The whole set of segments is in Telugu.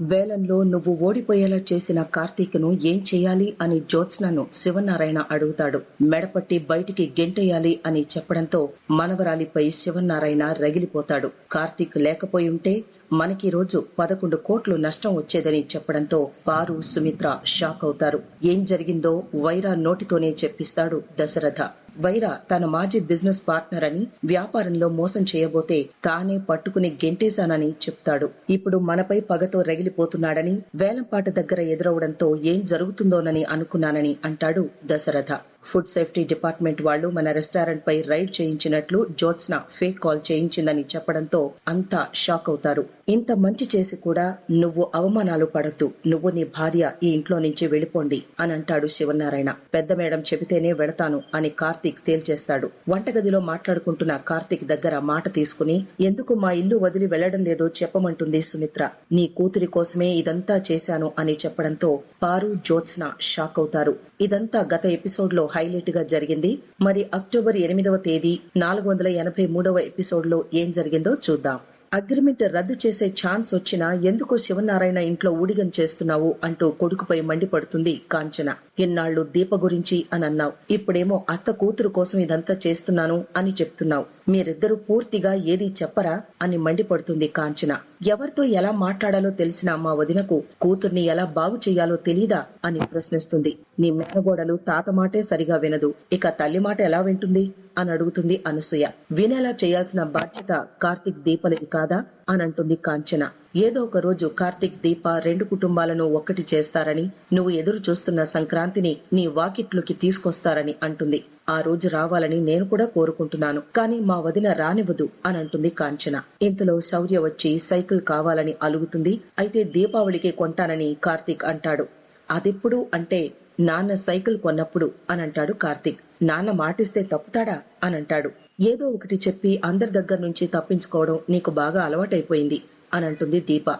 వేలంలో నువ్వు ఓడిపోయేలా చేసిన కార్తీక్ను ఏం చేయాలి అని జ్యోత్స్నను శివనారాయణ అడుగుతాడు. మెడపట్టి బయటికి గెంటేయాలి అని చెప్పడంతో మనవరాలిపై శివనారాయణ రగిలిపోతాడు. కార్తీక్ లేకపోయి ఉంటే మనకి రోజు పదకొండు కోట్లు నష్టం వచ్చేదని చెప్పడంతో పారు సుమిత్ర షాక్ అవుతారు. ఏం జరిగిందో వైరా నోటితోనే చెప్పిస్తాడు దశరథ. వైరా తన మాజీ బిజినెస్ పార్ట్నర్ అని వ్యాపారంలో మోసం చేయబోతే తానే పట్టుకుని గెంటేశానని చెప్తాడు. ఇప్పుడు మనపై పగతో రగిలిపోతున్నాడని వేలంపాట దగ్గర ఎదురవడంతో ఏం జరుగుతుందోనని అనుకున్నానని అంటాడు దశరథ. ఫుడ్ సేఫ్టీ డిపార్ట్మెంట్ వాళ్ళు మన రెస్టారెంట్ పై రైడ్ చేయించినట్లు జ్యోత్స్న ఫేక్ కాల్ చేయించిందని చెప్పడంతో అంతా షాక్ అవుతారు. ఇంత మంచి చేసి కూడా నువ్వు అవమానాలు పడద్దు. నువ్వు నీ భార్య ఈ ఇంట్లో నుంచి వెళ్ళిపోండి అని అంటాడు శివనారాయణ పెద్ద మేడం చెబితేనే వెళతాను అని కార్తీక్ తేల్చేస్తాడు. వంటగదిలో మాట్లాడుకుంటున్న కార్తీక్ దగ్గర మాట తీసుకుని ఎందుకు మా ఇల్లు వదిలి వెళ్ళడం లేదో? చెప్పమంటుంది సుమిత్ర. నీ కూతురి కోసమే ఇదంతా చేశాను అని చెప్పడంతో పారు జ్యోత్స్న షాక్ అవుతారు. ఇదంతా గత ఎపిసోడ్లో హైలైట్గా జరిగింది. మరి అక్టోబర్ ఎనిమిదవ తేదీ నాలుగు వందల ఎనభై మూడవ ఎపిసోడ్లో ఏం జరిగిందో చూద్దాం. అగ్రిమెంట్ రద్దు చేసే ఛాన్స్ వచ్చినా ఎందుకు శివనారాయణ ఇంట్లో ఊడిగం చేస్తున్నావు అంటూ కొడుకుపై మండిపడుతుంది కాంచన. ఇన్నాళ్ళు దీప గురించి అని అన్నావు ఇప్పుడేమో అత్త కూతురు కోసం ఇదంతా చేస్తున్నాను అని చెప్తున్నావు. మీరిద్దరూ పూర్తిగా ఏది చెప్పరా అని మండిపడుతుంది కాంచన. ఎవరితో ఎలా మాట్లాడాలో తెలిసిన మా వదినకు కూతుర్ని ఎలా బాగు చేయాలో తెలీదా అని ప్రశ్నిస్తుంది. నీ మేనగోడలు తాత మాటే సరిగా వినదు. ఇక తల్లి మాట ఎలా వింటుంది? అని అడుగుతుంది అనసూయ. వినేలా చేయాల్సిన బాధ్యత కార్తిక్ దీపలది కాదా? అని అంటుంది కాంచన. ఏదో ఒక రోజు కార్తిక్ దీప రెండు కుటుంబాలను ఒక్కటి చేస్తారని నువ్వు ఎదురు చూస్తున్న సంక్రాంతిని నీ వాకిట్లోకి తీసుకొస్తారని అంటుంది. ఆ రోజు రావాలని నేను కూడా కోరుకుంటున్నాను కానీ మా వదిన రానివ్వదు అని అంటుంది కాంచన. ఇంతలో శౌర్య వచ్చి సైకిల్ కావాలని అలుగుతుంది అయితే దీపావళికి కొంటానని కార్తీక్ అంటాడు. అదెప్పుడు అంటే నాన్న సైకిల్ కొన్నప్పుడు అని అంటాడు కార్తీక్. నాన్న మాటిస్తే తప్పుతాడా? అని అంటాడు ఏదో ఒకటి చెప్పి అందరి దగ్గర నుంచి తప్పించుకోవడం నీకు బాగా అలవాటైపోయింది అని అంటుంది దీప.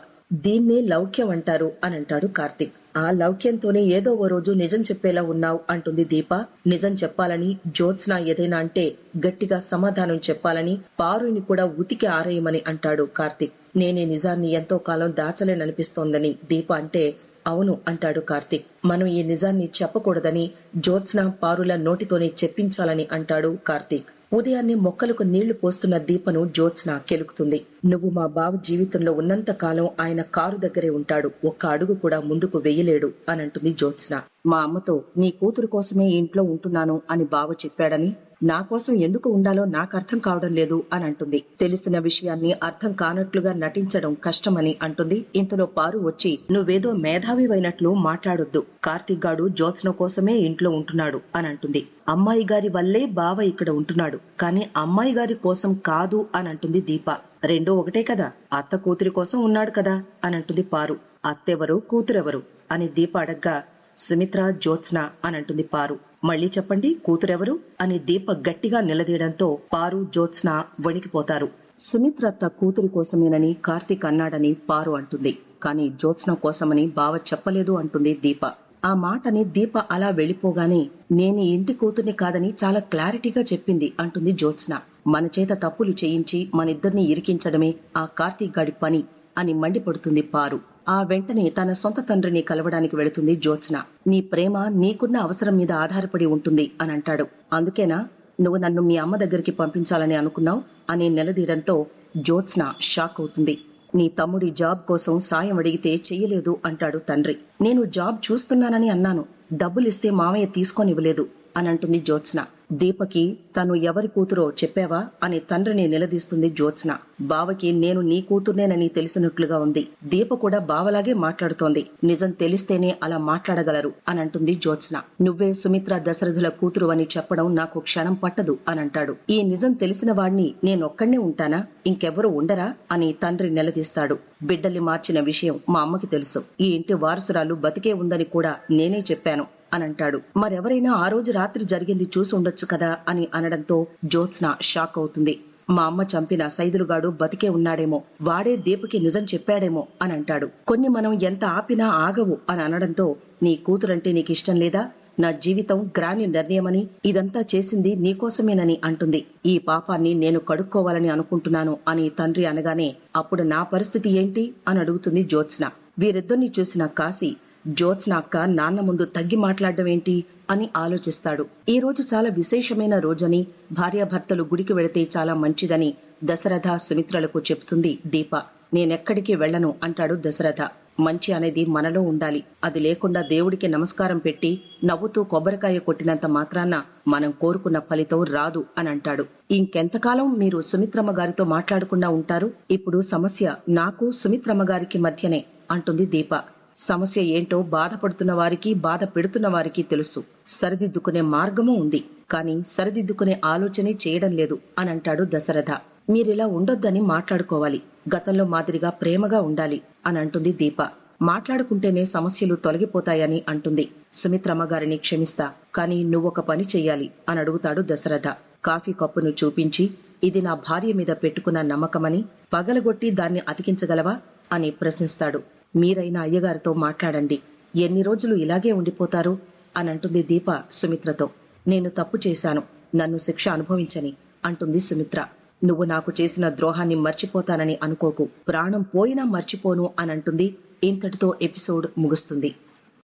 దీన్నే లౌక్యం అంటారు అని అంటాడు కార్తిక్. ఆ లౌక్యంతోనే ఏదో ఓ రోజు నిజం చెప్పేలా ఉన్నావు అంటుంది దీప. నిజం చెప్పాలని జ్యోత్స్న ఏదైనా అంటే గట్టిగా సమాధానం చెప్పాలని పారుని కూడా ఉతికి ఆరేయమని అంటాడు కార్తిక్. నేనే నిజాన్ని ఎంతో కాలం దాచలేననిపిస్తోందని దీప అంటే అవును అంటాడు కార్తిక్. మనం ఈ నిజాన్ని చెప్పకూడదని జ్యోత్స్న పారుల నోటితోనే చెప్పించాలని అంటాడు కార్తీక్. ఉదయాన్నే మొక్కలకు నీళ్ళు పోస్తున్న దీపను జ్యోత్స్న కెలుకుతుంది. నువ్వు మా బావ జీవితంలో ఉన్నంత కాలం ఆయన కారు దగ్గరే ఉంటాడు. ఒక్క అడుగు కూడా ముందుకు వెయ్యలేడు అని అంటుంది జ్యోత్స్న. మా అమ్మతో నీ కూతురు కోసమే ఇంట్లో ఉంటున్నాను అని బావ చెప్పాడని నా కోసం ఎందుకు ఉండాలో నాకు అర్థం కావడం లేదు అని అంటుంది. తెలిసిన విషయాన్ని అర్థం కానట్లుగా నటించడం కష్టమని అంటుంది. ఇంతలో పారు వచ్చి నువ్వేదో మేధావివైనట్లు మాట్లాడొద్దు. కార్తీక్ గాడు జ్యోత్స్న కోసమే ఇంట్లో ఉంటున్నాడు అని అంటుంది. అమ్మాయి గారి వల్లే బావ ఇక్కడ ఉంటున్నాడు. కానీ అమ్మాయి గారి కోసం కాదు అని అంటుంది దీప. రెండూ ఒకటే కదా. అత్త కూతురి కోసం ఉన్నాడు కదా అని అంటుంది పారు. అత్తెవరు? కూతురెవరు? అని దీప అడగ్గా సుమిత్ర జ్యోత్స్న అని అంటుంది పారు. మళ్ళీ చెప్పండి కూతురెవరు? అని దీప గట్టిగా నిలదీయడంతో పారు జ్యోత్స్న వణికిపోతారు. సుమిత్ర అత్త కూతురి కోసమేనని కార్తీక్ అన్నాడని పారు అంటుంది. కానీ జ్యోత్స్న కోసమని బావ చెప్పలేదు అంటుంది దీప. ఆ మాటని దీప అలా వెళ్ళిపోగానే నేను ఇంటి కూతుర్ని కాదని చాలా క్లారిటీగా చెప్పింది అంటుంది జ్యోత్స్న. మన చేత తప్పులు చేయించి మనిద్దరిని ఇరికించడమే ఆ కార్తీక్ గాడి పని. అని మండిపడుతుంది పారు. ఆ వెంటనే తన సొంత తండ్రిని కలవడానికి వెళుతుంది జ్యోత్స్న. నీ ప్రేమ నీకున్న అవసరం మీద ఆధారపడి ఉంటుంది అని అంటాడు. అందుకేనా? నువ్వు నన్ను మీ అమ్మ దగ్గరికి పంపించాలని అనుకున్నావు అని నిలదీయడంతో జ్యోత్స్న షాక్ అవుతుంది. నీ తమ్ముడి జాబ్ కోసం సాయం అడిగితే చెయ్యలేదు అంటాడు తండ్రి. నేను జాబ్ చూస్తున్నానని అన్నాను. డబ్బులిస్తే మామయ్య తీసుకొనివ్వలేదు అని అంటుంది జ్యోత్స్న. దీపకి తను ఎవరి కూతురో చెప్పావా అని తండ్రిని నిలదీస్తుంది జ్యోత్స్న. బావకి నేను నీ కూతుర్నేనని తెలిసినట్లుగా ఉంది. దీప కూడా బావలాగే మాట్లాడుతోంది. నిజం తెలిస్తేనే అలా మాట్లాడగలరు అని అంటుంది జ్యోత్స్న. నువ్వే సుమిత్ర దశరథుల కూతురు అని చెప్పడం నాకు క్షణం పట్టదు అని అంటాడు. ఈ నిజం తెలిసిన వాణ్ణి నేనొక్కడే ఉంటానా? ఇంకెవ్వరూ ఉండరా? అని తండ్రి నిలదీస్తాడు. బిడ్డల్ని మార్చిన విషయం మా అమ్మకి తెలుసు. ఈ ఇంటి వారసురాలు బతికే ఉందని కూడా నేనే చెప్పాను. అని అంటాడు మరెవరైనా ఆ రోజు రాత్రి జరిగింది చూసి ఉండొచ్చు కదా అని అనడంతో జ్యోత్స్న షాక్ అవుతుంది. మా అమ్మ చంపిన సైదులుగాడు బతికే ఉన్నాడేమో వాడే దీపకి నిజం చెప్పాడేమో అని అంటాడు కొన్ని మనం ఎంత ఆపినా ఆగవు అని అనడంతో నీ కూతురంటే నీకు ఇష్టం లేదా? నా జీవితం గ్రాని నిర్ణయమని ఇదంతా చేసింది నీకోసమేనని అంటుంది. ఈ పాపాన్ని నేను కడుక్కోవాలని అనుకుంటున్నాను అని తండ్రి అనగానే అప్పుడు నా పరిస్థితి ఏంటి? అని అడుగుతుంది జ్యోత్స్న. వీరిద్దరిని చూసిన కాశీ జ్యోత్స్న అక్క నాన్న ముందు తగ్గి మాట్లాడడం ఏంటి అని ఆలోచిస్తాడు. ఈ రోజు చాలా విశేషమైన రోజని భార్యాభర్తలు గుడికి వెళితే చాలా మంచిదని దశరథ సుమిత్రలకు చెప్తుంది దీప. నేనెక్కడికి వెళ్ళను అంటాడు దశరథ. మంచి అనేది మనలో ఉండాలి. అది లేకుండా దేవుడికి నమస్కారం పెట్టి నవ్వుతూ కొబ్బరికాయ కొట్టినంత మాత్రాన మనం కోరుకున్న ఫలితం రాదు అని అంటాడు. ఇంకెంతకాలం మీరు సుమిత్రమ్మ గారితో మాట్లాడకుండా ఉంటారు? ఇప్పుడు సమస్య నాకు సుమిత్రమ్మ గారికి మధ్యనే అంటుంది దీప. సమస్య ఏంటో బాధపడుతున్న వారికి బాధ పెడుతున్న వారికి తెలుసు. సరిదిద్దుకునే మార్గము ఉంది. కానీ సరిదిద్దుకునే ఆలోచనే చేయడం లేదు అని అంటాడు దశరథ. మీరిలా ఉండొద్దని మాట్లాడుకోవాలి. గతంలో మాదిరిగా ప్రేమగా ఉండాలి అని అంటుంది దీప. మాట్లాడుకుంటేనే సమస్యలు తొలగిపోతాయని అంటుంది. సుమిత్రమ్మ గారిని క్షమిస్తా. కానీ నువ్వొక పని చెయ్యాలి అని అడుగుతాడు దశరథ. కాఫీ కప్పును చూపించి ఇది నా భార్య మీద పెట్టుకున్న నమ్మకమని పగలగొట్టి దాన్ని అతికించగలవా అని ప్రశ్నిస్తాడు. మీరైనా అయ్యగారితో మాట్లాడండి. ఎన్ని రోజులు ఇలాగే ఉండిపోతారు? అని అంటుంది దీప సుమిత్రతో. నేను తప్పు చేశాను. నన్ను శిక్ష అనుభవించని అంటుంది సుమిత్ర. నువ్వు నాకు చేసిన ద్రోహాన్ని మర్చిపోతానని అనుకోకు. ప్రాణం పోయినా మర్చిపోను అని అంటుంది ఇంతటితో ఎపిసోడ్ ముగుస్తుంది.